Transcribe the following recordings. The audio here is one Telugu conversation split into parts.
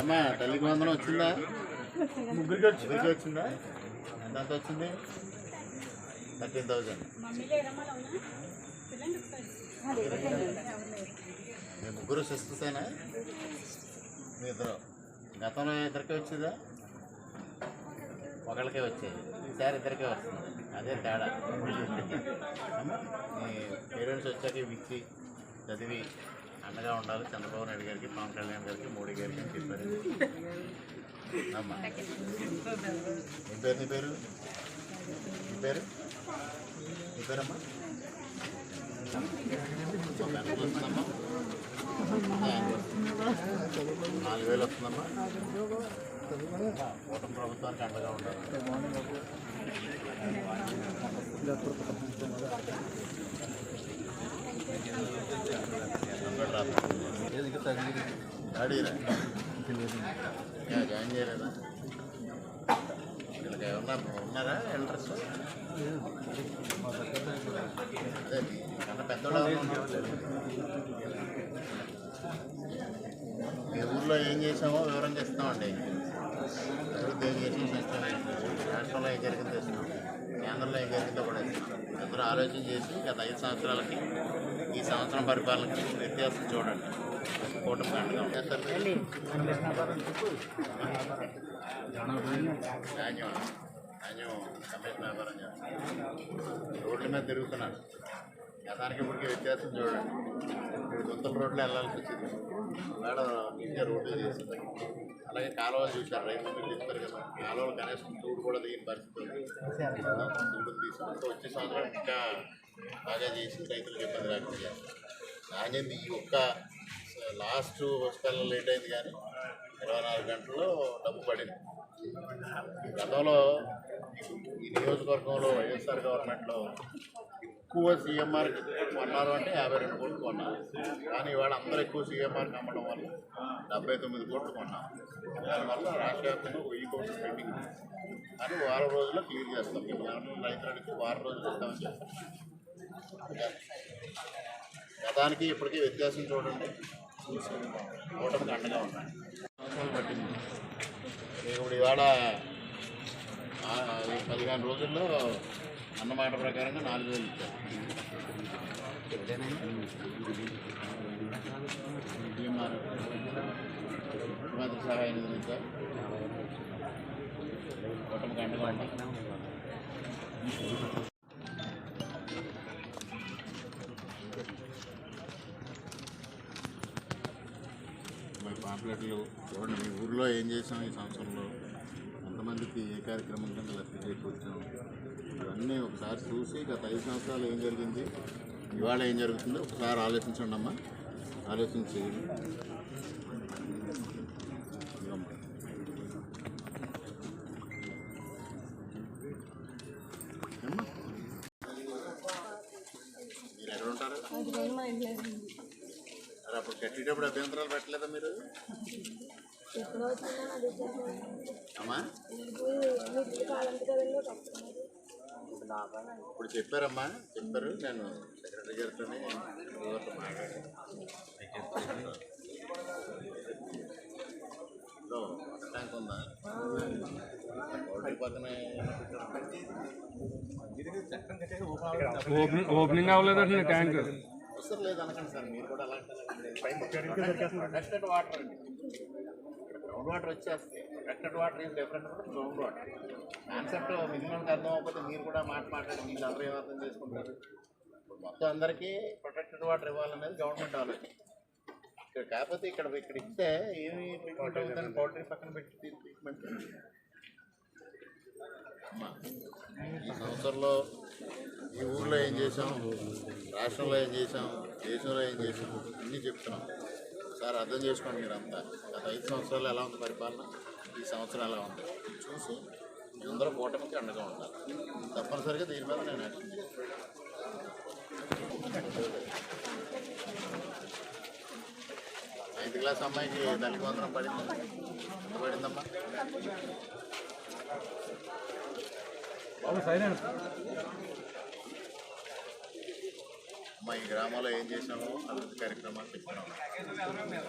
అమ్మా తల్లికి వందనం వచ్చిందా? ముగ్గురికి వచ్చింది? వచ్చిందా ఎంత వచ్చింది? Thirteen thousand. మీ ముగ్గురు సిస్టర్సేనా మీ ఇద్దరు. గతంలో ఇద్దరికే వచ్చిందా? ఒకళ్ళకే వచ్చేది. ఈసారి ఇద్దరికే వస్తుంది. అదే తేడా. మీ పేరెంట్స్ వచ్చాక ఇవి ఇచ్చి చదివి అండగా ఉండాలి. చంద్రబాబు నాయుడు గారికి పవన్ కళ్యాణ్ గారికి మోడీ గారికి అని చెప్పారు. అమ్మా. నీ పేరు నీ పేరు? నీ పేరు? నీ పేరమ్మా? నాలుగు వేలు వస్తుందమ్మా. కూటమి ప్రభుత్వానికి అండగా ఉండాలి. నంబర్ జాయిన్ చేయలేదా వీళ్ళకి ఏమన్నా ఉన్నారా ఎల్డర్స్ అదే కన్నా పెద్దోళ్ళు మీ ఊర్లో ఏం చేసామో వివరంగా ఇస్తామండి అభివృద్ధి ఏం చేసామో చేస్తాం రాష్ట్రంలో ఏం జరిగిందో చేస్తున్నాం కేంద్రంలో ఏం జరిగిందో కూడా ఇస్తాం అందరూ ఆలోచన చేసి గత ఐదు సంవత్సరాలకి ఈ సంవత్సరం పరిపాలనకి వ్యత్యాసం చూడండి. కూటమి కండగా చేస్తారు ధాన్యం ధాన్యం కమిషన్ వ్యాపారం చేస్తాం రోడ్ల మీద తిరుగుతున్నాను గతానికి ఇప్పటికీ వ్యత్యాసం చూడండి. ఇప్పుడు గుంతల రోడ్లు వెళ్ళాల్సి వచ్చింది. మేడం ఇంకా రోడ్లు చేసింది అలాగే కాలువలు చూశారు. రైతు మీరు చెప్తారు కదా కాలువలు కనీసం తూడు కూడా దిగిన పరిస్థితి ఉంది. తూడుని తీసుకుంటే వచ్చే సంవత్సరం ఇంకా బాగా చేసి రైతులకు ఇబ్బంది లేకుండా చేస్తారు నాణ్యం ఈ ఒక్క లాస్ట్ స్పెల్ లేట్ అయింది కానీ ఇరవై నాలుగు గంటల్లో డబ్బు పడింది. గతంలో ఈ నియోజకవర్గంలో వైఎస్ఆర్ గవర్నమెంట్లో ఎక్కువ సీఎంఆర్ కొన్నారు అంటే యాభై రెండు కోట్లు కొన్నారు. కానీ ఇవాళ అందరూ ఎక్కువ సీఎంఆర్ అమ్మడం వల్ల డెబ్బై తొమ్మిది కోట్లు కొన్నారు దానివల్ల రాష్ట్ర వ్యాప్తంగా వెయ్యి కోట్లు పెండింగ్ ఉంది. కానీ వారం రోజుల్లో క్లియర్ చేస్తాం. ఈ గ్రామంలో రైతులకి వారం రోజులు ఇస్తామని చెప్పాం గతానికి ఇప్పటికీ వ్యత్యాసం చూడండి. కూటమికి అండగా ఉన్నాయి సంవత్సరాలు పట్టింది. ఇప్పుడు ఇవాళ పదిహేను రోజుల్లో అన్నమాట ప్రకారంగా నాలుగు వేలు ఇచ్చారు. ముఖ్యమంత్రి సహాయ నిధులు ఇచ్చారు. కుటుంబ అండగా ఉన్నాయి మరి పాంప్లెట్లు చూడండి మీ ఊర్లో ఏం చేసాం ఈ సంవత్సరంలో? ఎంతమందికి ఏ కార్యక్రమం కింద లబ్ధి చేకూర్చాం ఇవన్నీ ఒకసారి చూసి గత ఐదు సంవత్సరాలు ఏం జరిగింది? ఇవాళ ఏం జరుగుతుందో ఒకసారి ఆలోచించండి అమ్మా. ఆలోచించి అప్పుడు కట్టేటప్పుడు అభ్యంతరాలు పెట్టలేదా మీరు? ఇప్పుడు చెప్పారమ్మా చెప్పారు. నేను సెక్రటరీ గారితో మాట్లాడాను. ట్యాంక్ ఉందా? పక్కనే ఓపెనింగ్ ఓపెనింగ్ అవ్వలేదండి ట్యాంక్. అవసరం లేదు అనకండి సార్ మీరు కూడా అలాంటి వాటర్ అండి. గ్రౌండ్ వాటర్ వచ్చేస్తాయి protected water is different from ground water concept మినిమంకి అర్థం అవ్వకపోతే మీరు కూడా మాట మాట్లాడి మీరు అందరూ ఏం అర్థం చేసుకుంటారు? మొత్తం అందరికీ ప్రొటెక్టెడ్ వాటర్ ఇవ్వాలనేది గవర్నమెంట్ ఆలోచన. ఇక్కడ కాకపోతే ఇక్కడ ఇక్కడ ఇస్తే ఏమి ట్రీట్మెంట్ అవుతుందని పౌల్ట్రీ పక్కన పెట్టి ట్రీట్మెంట్ ఈ సంవత్సరంలో ఈ ఊర్లో ఏం చేసాం రాష్ట్రంలో ఏం చేసాం దేశంలో ఏం చేసాం అన్నీ చెప్తున్నాం. సార్ అర్థం చేసుకోండి మీరు అంతా గత ఐదు సంవత్సరాలు ఎలా ఉంది పరిపాలన? ఈ సంవత్సరం ఎలా ఉంది? చూసి మీరందరూ కూటమికి అండగా ఉండాలి. తప్పనిసరిగా దీని మీద నేను యాక్షన్ ఐదు క్లాస్ అమ్మాయికి తల్లి వందనం పడింది? ఎంత పడిందమ్మా మా ఈ గ్రామాల్లో ఏం చేసినామో అభివృద్ధి కార్యక్రమాలు చెప్తున్నాము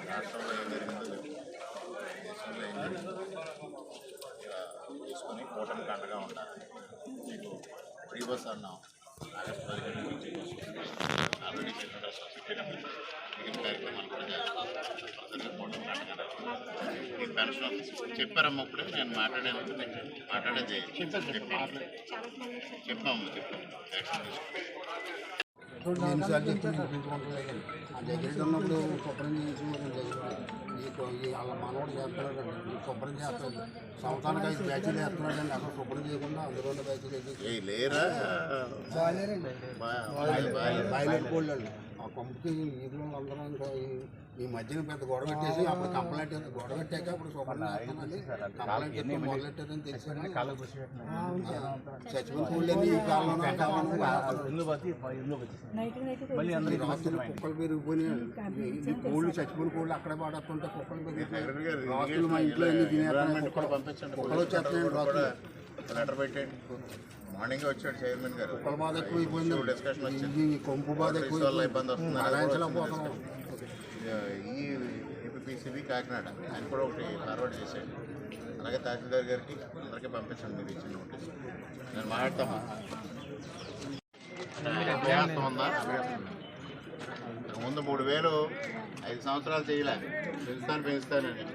రాష్ట్రంలో ఏం జరిగిందో దేశంలో ఏం జరిగిందో ఇలా కూటమి కండగా ఉండాలి. మీకు ఫ్రీ బస్ అన్నాం. ఆగస్టు పదిహేను నుంచి ఆల్రెడీ చిన్న మిగిలిన కార్యక్రమాలు కూడా చేస్తాం. ప్రజలకు కూటమి చెప్పారమ్మా ఇప్పుడే నేను మాట్లాడాను మాట్లాడే చెప్పాము చెప్పాము ఎన్నిసార్లు చెప్పిన చూసుకుంటలేదండి ఆ దగ్గర ఉన్నప్పుడు శుభ్రం వాళ్ళ మనవాడు చేస్తున్నాడండి శుభ్రం చేస్తాడు సంవత్సరానికి ఐదు బ్యాచ్లు వేస్తున్నాడండి అసలు శుభ్రం చేయకుండా అందులో బ్యాచ్లు వేసి లేరా? బాయిలర్ కోళ్ళు అండి. కొంపకి వీధిలో అందరూ ఇంకా ఈ- ఈ మధ్యన పెద్ద గొడవ పెట్టేసి అప్పుడు కంప్లైంట్ గొడవ పెట్టాక అప్పుడు కంప్లైంట్ మొదలెట్టారని తెలిసి చచ్చిపోయిన కోళ్ళు అన్ని ఈ కాలంలో రాత్రులు కుక్కలు పెరిగిపోయినాయి. కోళ్ళు చచ్చిపోయిన కోళ్ళు అక్కడే పడేస్తుంటే కుక్కలు సెక్రటరీ గారు పెరిగిపోయి రాత్రులు మా ఇంట్లో ఎన్ని తినేస్తున్నాయి కుక్కలు వచ్చేస్తున్నాయి రాత్రులు. లెటర్ పెట్టండి మార్నింగ్ వచ్చాడు చైర్మన్ గారు. కుక్కల బాధ ఎక్కువైపోయింది డిస్కషన్ వచ్చింది. కొంపు బాధ వల్ల ఇబ్బంది వస్తుంది. ఈ ఏపీసీబీ కాకినాడ ఆయన కూడా ఒకటి ఫార్వర్డ్ చేశాడు. అలాగే తహసీల్దార్ గారికి అందరికీ పంపించండి మీరు ఇచ్చిన నోటీస్. నేను మాట్లాడతామా? అభ్యాసం ఉందా? ముందు మూడు వేలు ఐదు సంవత్సరాలు చేయలే. పెంచుతాను పెంచుతానని.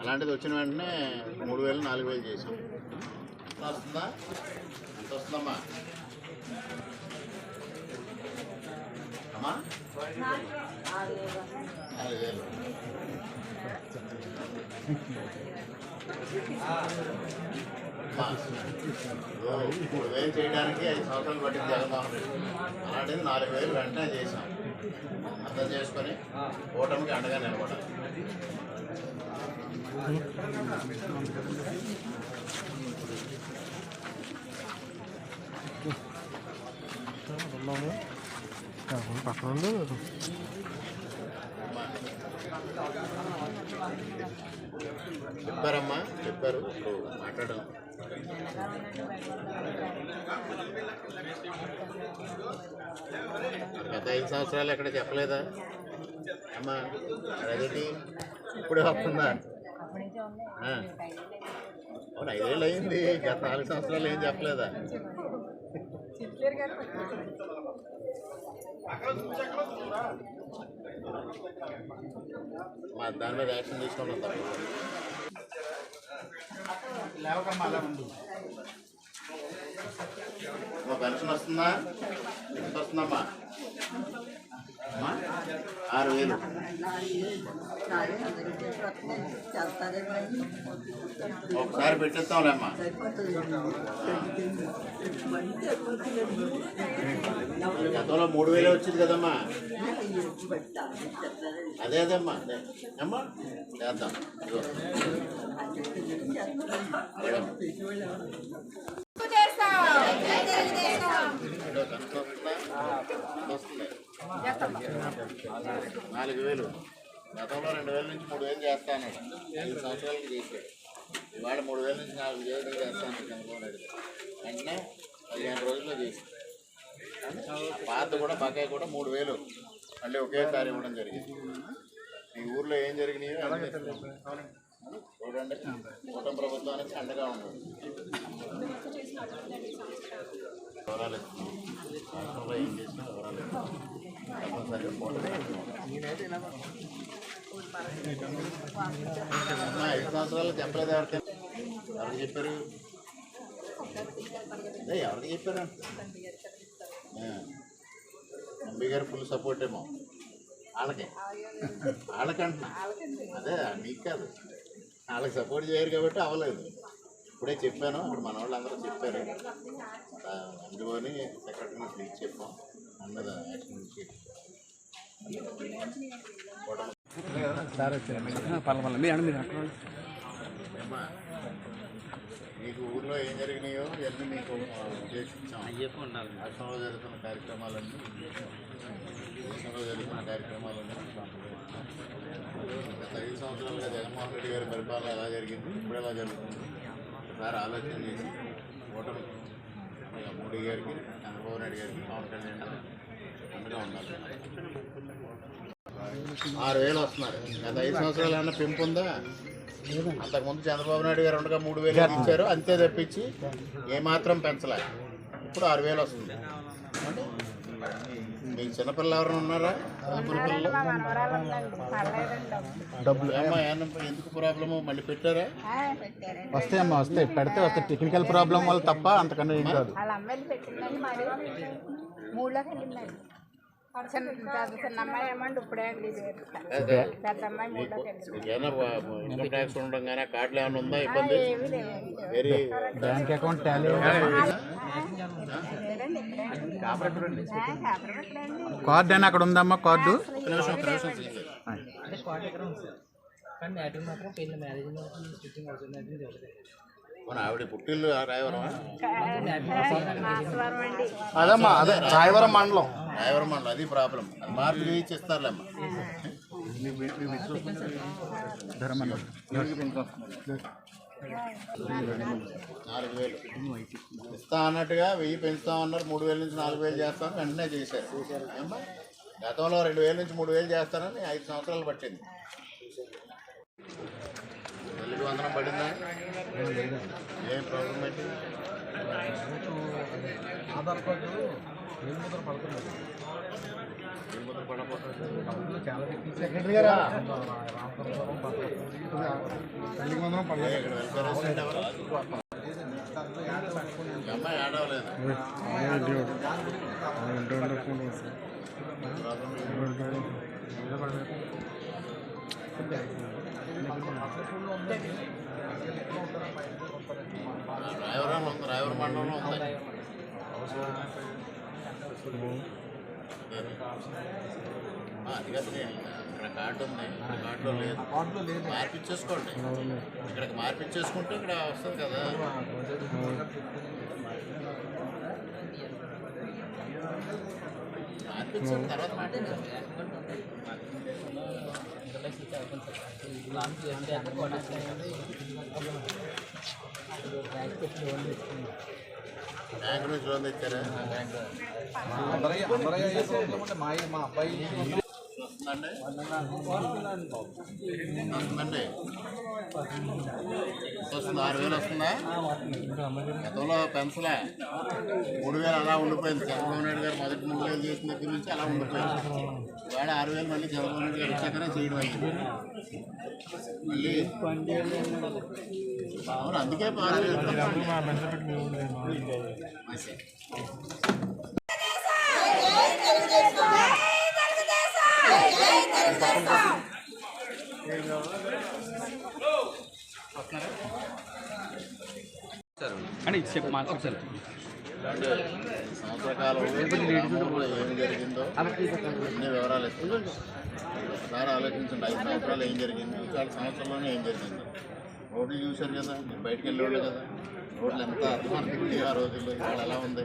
అలాంటిది వచ్చిన వెంటనే మూడు వేలు నాలుగు వేలు చేసాం ఎంత వస్తుందా? వస్తుందమ్మా అమ్మా? నాలుగు వేలు. అమ్మా, మూడు వేలు చేయడానికి ఐదు సంవత్సరాలు పట్టింది జగన్మోహన్ రెడ్డి. అలాంటిది నాలుగు వేలు వెంటనే చేసాం అర్థం చేసుకొని ఓటమికి అండగా నిలబడాలి చెప్పారమ్మా చెప్పారు. ఇప్పుడు మాట్లాడడం గత ఐదు సంవత్సరాలు ఎక్కడ చెప్పలేదా? అమ్మా అదేంటి? ఇప్పుడే వస్తుందా? అవును ఐదేళ్ళు అయింది. గత నాలుగు సంవత్సరాలు ఏం చెప్పలేదా? మా దాని మీద యాక్షన్ తీసుకున్నాం తప్ప మా పెన్షన్ వస్తుందా? ఎంత వస్తుందమ్మా? ఆరు వేలు. ఒకసారి పెట్టేస్తాంలే అమ్మా గతంలో మూడు వేలే వచ్చింది కదమ్మా. అదే అదేమ్మా అదే. అమ్మా చేద్దాం ఇదిగో. మేడం ఇదిగో కనుక వస్తుందా? వస్తుంది నాలుగు వేలు. గతంలో రెండు వేల నుంచి మూడు వేలు చేస్తాను. ఐదు సంవత్సరాలకి చేశాడు. ఇవాళ మూడు వేల నుంచి నాలుగు వేలు చేస్తాను చంద్రబాబు నాయుడు వెంటనే పదిహేను రోజుల్లో చేసి పాత కూడా బకాయి కూడా మూడు వేలు. మళ్ళీ ఒకేసారి ఇవ్వడం జరిగింది. ఈ ఊర్లో ఏం జరిగినాయో చూడండి. కుటుంబ ప్రభుత్వానికి అండగా ఉండదు వివరాలు ఇస్తున్నాం. రాష్ట్రంలో ఏం చేసినా వివరాలు తప్పనిసరిగా పోటీ ఐదు సంవత్సరాలు చెప్పలేదు ఎవరికి ఎవరికి చెప్పారు? అదే ఎవరికి చెప్పారు? ఆ. ఎంబీ గారు ఫుల్ సపోర్ట్ ఏమో. వాళ్ళకి. వాళ్ళకంటున్నా. అదే మీకు కాదు. వాళ్ళకి సపోర్ట్ చేయరు కాబట్టి అవ్వలేదు. ఇప్పుడే చెప్పాను అక్కడ మన వాళ్ళు అందరూ చెప్పారు. ఆ, అందులోని సెక్రటరీ ప్లీజ్ చెప్పాం. అన్నది యాక్షన్ మీకు ఊర్లో ఏం జరిగినాయో ఇవన్నీ మీకు ఉద్దేశించాం రాష్ట్రంలో జరుగుతున్న కార్యక్రమాలన్నీ. దేశంలో జరుగుతున్న కార్యక్రమాలన్నీ గత ఐదు సంవత్సరాలుగా జగన్మోహన్ రెడ్డి గారి పరిపాలన ఎలా జరిగింది? ఇప్పుడు ఎలా జరుగుతుంది? ఒకసారి ఆలోచన చేసి ఓటమి మోడీ గారికి చంద్రబాబు నాయుడు గారికి పవన్ కళ్యాణ్ అండగా ఉండాలి. ఆరు వేలు వస్తున్నారు. గత ఐదు సంవత్సరాలు ఏమన్నా పెంపు ఉందా? అంతకుముందు చంద్రబాబు నాయుడు గారు ఉండగా మూడు వేలు ఇచ్చారు అంతే తప్పించి ఏమాత్రం పెంచలే. ఇప్పుడు ఆరు వేలు వస్తుంది. మీకు చిన్నపిల్లలు ఎవరైనా ఉన్నారా? ముగ్గురు పిల్లలు మా డబ్బులు. ఏమన్నా ఎందుకు ప్రాబ్లము మళ్ళీ పెట్టారా? పెట్టారండి. వస్తాయమ్మా వస్తాయి. పెడితే వస్తాయి. టెక్నికల్ ప్రాబ్లం వల్ల తప్ప అంతకన్నా ఏం కాదు. వాళ్ళ ఇన్కమ్ ట్యాక్స్ ఉండడం కానీ కార్డులు ఏమైనా ఉందా ఇబ్బంది? Very bank account tally card అని అక్కడ ఉందమ్మా కార్డు? కానీ మాత్రం పెళ్ళి మ్యారేజ్ మాత్రం స్టిచ్చింగ్ అవుతుంది మ్యాటింగ్ జరుగుతుంది. మన ఆవిడ పుట్టిల్లు రాయవరం? అదమ్మా అదే రాయవరం మండలం. రాయవరం మండలం అది ప్రాబ్లం. మార్పు చేయించి ఇస్తారులేమ్మా నాలుగు వేలు. ఇస్తా అన్నట్టుగా వెయ్యి పెంచుతాం అన్నారు మూడు వేల నుంచి నాలుగు వేలు చేస్తాం వెంటనే చేశారు. ఏమ్మా? గతంలో రెండు వేల నుంచి మూడు వేలు చేస్తానని ఐదు సంవత్సరాలు పట్టింది. తల్లికి వందనం పడిందా? ఏం ప్రాబ్లం ఏంటి? ఆధార్ కార్డు ఏం ముద్ర పడుతున్నది ఏం ముద్ర పడకపోతే సెక్రటరీ గారా? తల్లికి వందనం పడలేదు ఇక్కడ వెల్ఫేర్ అసిస్టెంట్ ఎవరు? ఈ అమ్మాయి ఆడవలేదు. డ్రైవర్ ఉంది రాయవరం మండలంలో ఉంది అది కదండి ఇక్కడ కార్డు ఉంది ఇక్కడ కార్డులో లేదు కార్డులో లేదు మార్పిచ్చేసుకోండి. ఇక్కడికి మార్పిచ్చేసుకుంటే ఇక్కడ వస్తుంది కదా మార్పించిన తర్వాత బ్యాంక్ బ్యాంక్ నుంచి లోన్ తెచ్చారా? మా అబ్బాయి వస్తుందండి వస్తుందండి వస్తుంది? ఆరు వేలు వస్తుందా? గతంలో పెన్సిలే. మూడు వేలు అలా ఉండిపోయింది. చంద్రబాబు నాయుడు గారు మొదటి మూడు వేలు చేసిన దగ్గర నుంచి అలా ఉండిపోయింది. ఇవాళ ఆరు వేలు మళ్ళీ చంద్రబాబు నాయుడు గారు వచ్చాకనే చేయడం అయింది. మళ్ళీ అవును అందుకే ఆరు వేలు అంటే సంవత్సర కాలంలో గ్రామంలో ఏం జరిగిందో అన్ని వివరాలు ఇస్తున్నాం ఒకసారి ఆలోచించండి ఐదు సంవత్సరాలు ఏం జరిగింది చాలా సంవత్సరంలోనే ఏం జరిగింది. రోడ్లు చూశారు కదా మీరు బయటకు వెళ్ళేవాళ్ళు కదా. రోడ్లు ఎంత అర్థమనుకుంటే ఆ రోజుల్లో ఇవాళ ఎలా ఉంది?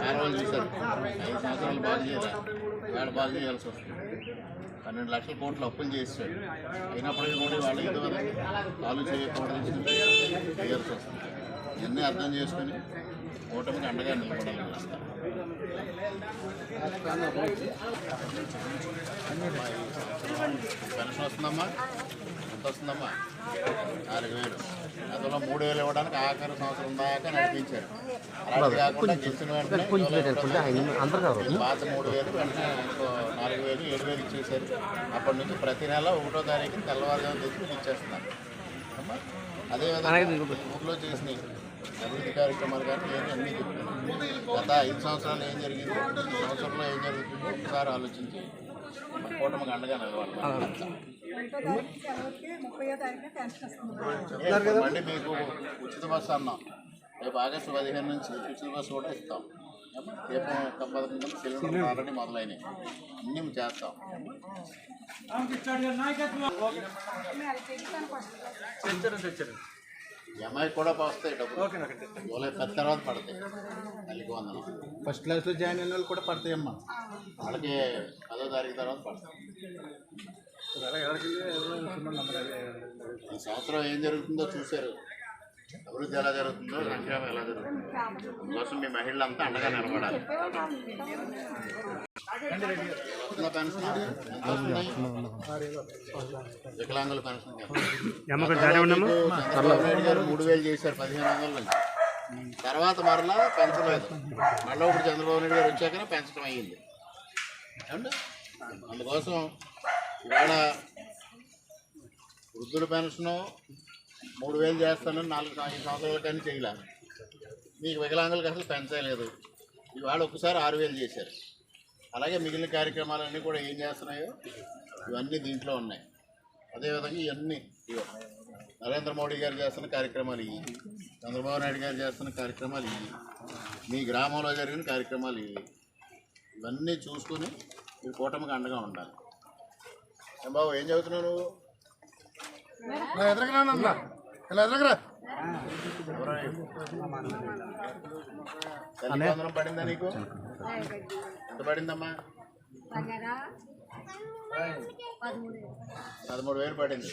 కాలువలు చూశారు. ఐదు సంవత్సరాలు బాగు చేయాలి. ఇవాళ బాగు చేయాల్సి వస్తుంది. పన్నెండు లక్షల కోట్లు అప్పులు చేసాడు అయినప్పటికీ కూడా వాళ్ళు ఏదో కాలు చేయకూడదు చేయాల్సి వస్తుంది. ఇవన్నీ అర్థం చేసుకుని? ఓటమికి అండగా నిలబడాలని చేస్తారు పెన్షన్ వస్తుందమ్మా? ఎంత వస్తుందమ్మా? నాలుగు వేలు. అందులో మూడు వేలు ఇవ్వడానికి ఆఖరి సంవత్సరం దాకా నడిపించారు. అలాంటి కాకుండా గెలిచిన వెంటనే పాత మూడు వేలు వెంటనే నాలుగు వేలు ఏడు వేలు ఇచ్చేసారు అప్పటి నుంచి ప్రతి నెల ఒకటో తారీఖు తెల్లవారుజాము తెచ్చి ఇచ్చేస్తున్నారు. అమ్మా? అదేవిధంగా ఊర్లో చేసిన అభివృద్ధి కార్యక్రమాలు కానీ ఏమి అన్నీ చెప్తాను గత ఐదు సంవత్సరాలు ఏం జరిగింది ఈ సంవత్సరంలో ఏం జరుగుతుందో ఒకసారి ఆలోచించి మన కూటమికి అండగా నిలబడాలి మళ్ళీ మీకు ఉచిత బస్సు అన్నాం. రేపు ఆగస్టు పదిహేను నుంచి ఉచిత బస్సు కూడా ఇస్తాం. దీపం యొక్క పథకం సిలిండర్ ఆల్రెడీ మొదలైనవి అన్నీ చేస్తాం. ఈ అమ్మాయికి కూడా వస్తాయి డబ్బులు జూలై పది తర్వాత పడతాయి తల్లికి వందనం ఫస్ట్ క్లాస్లో జాయిన్ అయిన వాళ్ళు కూడా పడతాయమ్మా వాళ్ళకి పదో తారీఖు తర్వాత పడతాయి సంవత్సరం ఏం జరుగుతుందో చూశారు అభివృద్ధి ఎలా జరుగుతుందో సంక్షేమం ఎలా జరుగుతుందో. అందుకోసం మీ మహిళలంతా అండగా నిలబడాలి? వికలాంగుల పెన్షన్ గారు మూడు వేలు చేశారు పదిహేను వందల నుంచి. తర్వాత మరలా పెంచలేదు మళ్ళీ ఇప్పుడు చంద్రబాబు నాయుడు గారు వచ్చాకనే పెంచడం అయ్యింది. అందుకోసం ఇవాళ వృద్ధుల పెన్షను మూడు వేలు చేస్తానని నాలుగు ఐదు సంవత్సరాల కానీ చేయలేదు మీకు వికలాంగులకు అసలు పెంచలేదు ఇవాళ ఒక్కసారి ఆరు వేలు చేశారు. అలాగే మిగిలిన కార్యక్రమాలన్నీ కూడా ఏం చేస్తున్నాయో ఇవన్నీ దీంట్లో ఉన్నాయి. అదేవిధంగా ఇవన్నీ నరేంద్ర మోడీ గారు చేస్తున్న కార్యక్రమాలు ఇవి చంద్రబాబు నాయుడు గారు చేస్తున్న కార్యక్రమాలు ఇవి మీ గ్రామంలో జరిగిన కార్యక్రమాలు ఇవి. ఇవన్నీ చూసుకొని మీరు కూటమికి అండగా ఉండాలి. బాబు ఏం చదువుతున్నావు నువ్వు? ఎదరగరా ఇలా ఎదరగరా తల్లి వందనం పడిందా నీకు? ఎంత పడిందమ్మా? పదమూడు వేలు పడింది.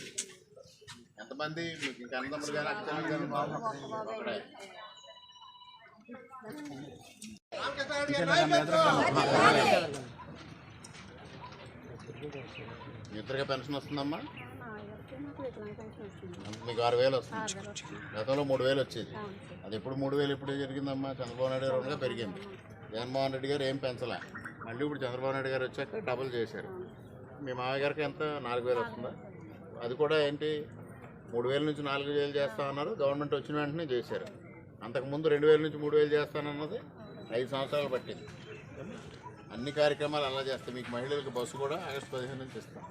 ఎంతమంది? మీకు ఇంకా అన్నదమ్ములు కానీ అక్కలు కానీ ఒకడే మీ ఇద్దరిగా పెన్షన్ వస్తుందమ్మా? మీకు ఆరు వేలు వస్తుంది. గతంలో మూడు వేలు వచ్చేది. అది ఎప్పుడు మూడు వేలు ఎప్పుడు జరిగిందమ్మా? చంద్రబాబు నాయుడు గారు ఉండగా పెరిగింది. జగన్మోహన్ రెడ్డి గారు ఏం పెంచలే. మళ్ళీ ఇప్పుడు చంద్రబాబు నాయుడు గారు వచ్చాక డబుల్ చేశారు. మీ మామయ్య గారికి ఎంత? నాలుగు వేలు వస్తుందా? అది కూడా ఏంటి? మూడు వేల నుంచి నాలుగు వేలు చేస్తామన్నారు గవర్నమెంట్ వచ్చిన వెంటనే చేశారు. అంతకుముందు రెండు వేల నుంచి మూడు వేలు చేస్తానన్నది ఐదు సంవత్సరాలు పట్టింది. అన్ని కార్యక్రమాలు అలా చేస్తాం. మీకు మహిళలకు బస్సు కూడా ఆగస్టు పదిహేను నుంచి ఇస్తాం.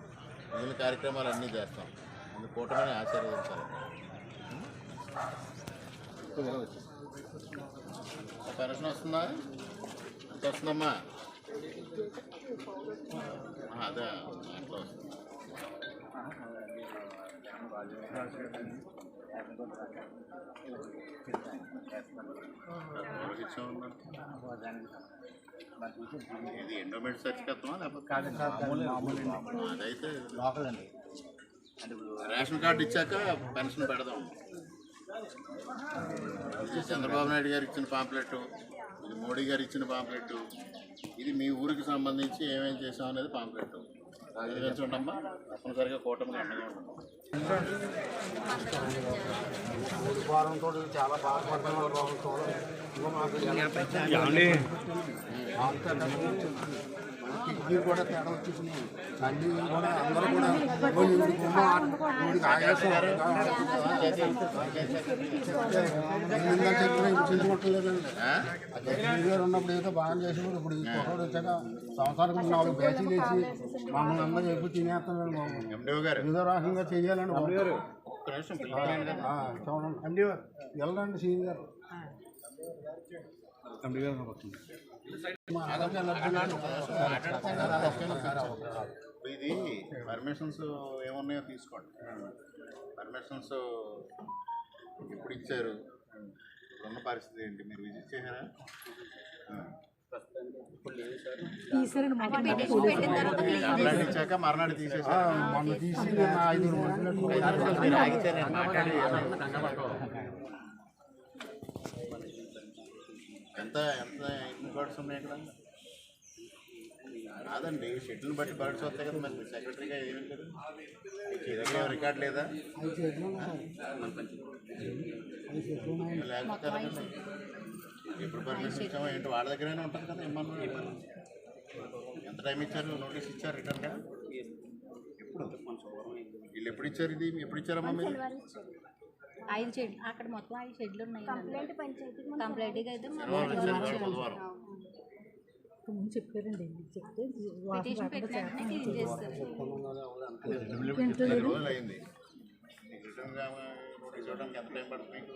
మిగిలిన కార్యక్రమాలు అన్నీ చేస్తాం. అందుకు కూటమిని ఆశీర్వదించాలి. పెన్షన్ వస్తుందా? ఎంత వస్తుందమ్మా అదే అట్లా వస్తుంది. ఇది ఎండోమెంట్ సర్టిఫికెత్తమా లేకపోతే అదైతే లోకల్ అండి రేషన్ కార్డు ఇచ్చాక పెన్షన్ పెడదాం. చంద్రబాబు నాయుడు గారు ఇచ్చిన పాంప్లెట్ ఇది మోడీ గారు ఇచ్చిన పాంప్లెట్ ఇది మీ ఊరికి సంబంధించి ఏమేమి చేసాం అనేది పాంప్లెట్. చూడమ్మా. తప్పనిసరిగా కూటమికి అండగా వారంతో చాలా బాధపడుతున్నారు కిడ్నీ కూడా తేడా వచ్చేసింది. తల్లి కూడా అందరూ కూడా ఈవిడికి ఆయాసం చెప్పిన చించుకోవట్లేదండి గారు ఉన్నప్పుడు ఏదో బాగా చేసేవాడు ఇప్పుడు ఈ కుర్రోడు వచ్చాక సంవత్సరానికి నాలుగు బ్యాచీలు వేసి మమ్మల్ని అందరూ ఎప్పుడు తినేస్తున్నాడు బాబు. ఏదో రకంగా ఆ, చూడండి. వెళ్ళండి సీన్ గారు. ఇది పర్మిషన్స్ ఏమున్నాయో తీసుకోండి. పర్మిషన్స్ ఎప్పుడు ఇచ్చారు? ఉన్న పరిస్థితి ఏంటి? మీరు విజిట్ చేశారా? అట్లాంటి ఇచ్చాక మర్నాడు తీసేసారు మొన్న తీసి నేను ఐదుగురు మనుషులకు మీరు ఆగితే నేను మాట్లాడి ఎంత ఎంత ఎన్ని బర్డ్స్ ఉన్నాయి ఇక్కడ? కాదండి షెడ్యూల్ బట్టి బర్డ్స్ వస్తాయి కదా మరి. సెక్రటరీగా ఏమి లేదు. మీ దగ్గర ఏం రికార్డ్ లేదా? లేకపోతే? ఎప్పుడు పర్మిషన్ ఇచ్చామో ఏంటి? వాళ్ళ దగ్గరైనా ఉంటుంది కదా ఇమ్మన్నా ఎంత టైం ఇచ్చారు? నోటీస్ ఇచ్చారు రిటర్న్గా? ఎప్పుడు? వీళ్ళు ఎప్పుడు ఇచ్చారు ఇది? ఎప్పుడు ఇచ్చారమ్మా మీరు? ఐదు షెడ్లు అక్కడ మొత్తం ఐదు షెడ్లు ఉన్నాయి కంప్లైంట్ పంచాయతీ కంప్లైంట్గా అయితే పిటిషన్ క్లీన్ చేస్తారు. పడుతుంది మీకు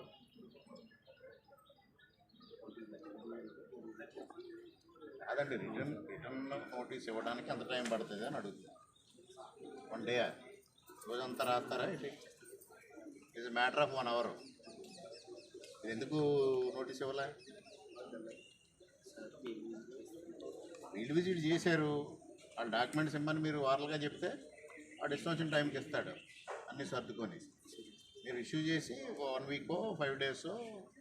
అదండి రిటర్న్ రిటర్న్ నోటీస్ ఇవ్వడానికి ఎంత టైం పడుతుంది అని అడుగుతుంది వన్ డే రోజంతా రాస్తారా? ఏంటి is matter of one hour ఇది ఎందుకు నోటీస్ ఇవ్వాలా? వీళ్ళు విజిట్ చేశారు. వాళ్ళ డాక్యుమెంట్స్ ఇమ్మని మీరు వారలుగా చెప్తే వాడు ఇష్టం టైంకి ఇస్తాడు. అన్నీ సర్దుకొని. మీరు ఇష్యూ చేసి వన్ వీకో ఫైవ్ డేస్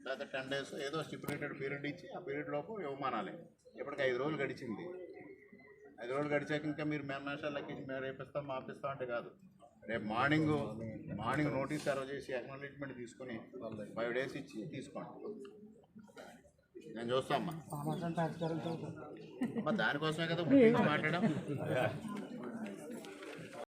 లేదా టెన్ డేస్ ఏదో స్టిపులేటెడ్ పీరియడ్ ఇచ్చి ఆ పీరియడ్ లోపు ఇవ్వమానాలి. ఇప్పటికి ఐదు రోజులు గడిచింది. ఐదు రోజులు గడిచాక ఇంకా మీరు మేమేషాలు లెక్కించి మేము రేపిస్తాం మాపిస్తాం అంటే కాదు. రేపు మార్నింగ్ మార్నింగ్ నోటీస్ సర్వ్ చేసి అక్నాలెడ్జ్మెంట్ తీసుకొని ఫైవ్ డేస్ ఇచ్చి తీసుకోండి. నేను చూస్తాం అమ్మా. దానికోసమే కదా మాట్లాడడం.